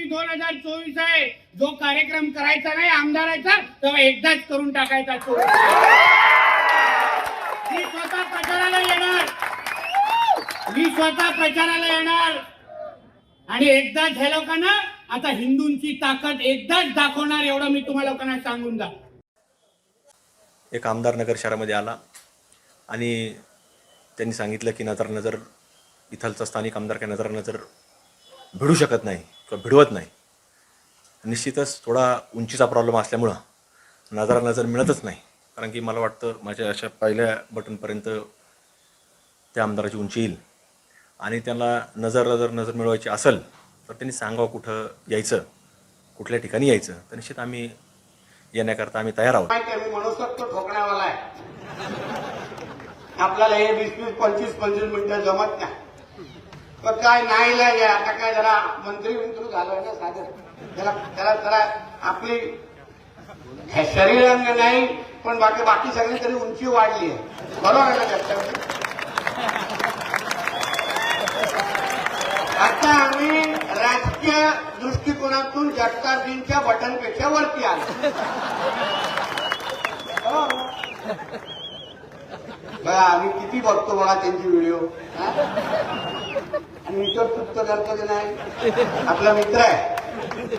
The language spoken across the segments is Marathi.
की दोन हजार चोवीस आहे जो कार्यक्रम करायचा नाही आमदाराचा तेव्हा एकदाच करून टाकायचा मी स्वतः प्रचाराला येणार. मी स्वतः प्रचाराला येणार. आणि एकदाच ह्या लोकांना आता हिंदूंची ताकद एकदाच दाखवणार एवढं मी तुम्हाला लोकांना सांगून जा. एक आमदार नगर शहरामध्ये आला. आणि त्यांनी सांगितलं की नजर नजर इथलचा स्थानिक आमदार काय नजर नजर भिडू शकत नाही किंवा भिडवत नाही. निश्चितच थोडा उंचीचा प्रॉब्लेम असल्यामुळं नजरा नजर मिळतच नाही कारण की मला वाटतं माझ्या अशा पहिल्या बटनपर्यंत त्या आमदाराची उंची येईल. आणि त्यांना नजर नजर नजर मिळवायची असेल तर त्यांनी सांगावं कुठं यायचं कुठल्या ठिकाणी यायचं तर निश्चित आम्ही येण्याकरता आम्ही तयार आहोत. आपल्याला हे वीस वीस पंचवीस पंचवीस मिनिटं जमत नाही. पण काय नाही लागे आता काय जरा मंत्री विंत्री झालोय ना साधन त्याला त्याला जरा आपली शरीरांग नाही पण बाकी बाकी सगळी तरी उंची वाढली आहे. बरोबर आहे ना त्याच्यामध्ये आता आम्ही राजकीय दृष्टिकोनातून जगतारजींच्या बटनपेक्षा वरती आलो. हो. बघा आम्ही किती बघतो बघा त्यांची व्हिडिओ आणि इतर तृप्त करतो की नाही? आपला मित्र आहे.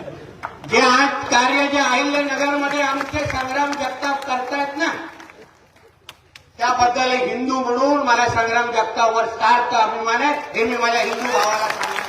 जे आज कार्य जे अहिल्यानगरमध्ये आमचे संग्राम जगताप करतायत ना त्याबद्दल एक हिंदू म्हणून मला संग्राम जगतापवर सार्थ अभिमान आहे. हे मी माझ्या हिंदू भावाला सांगतो.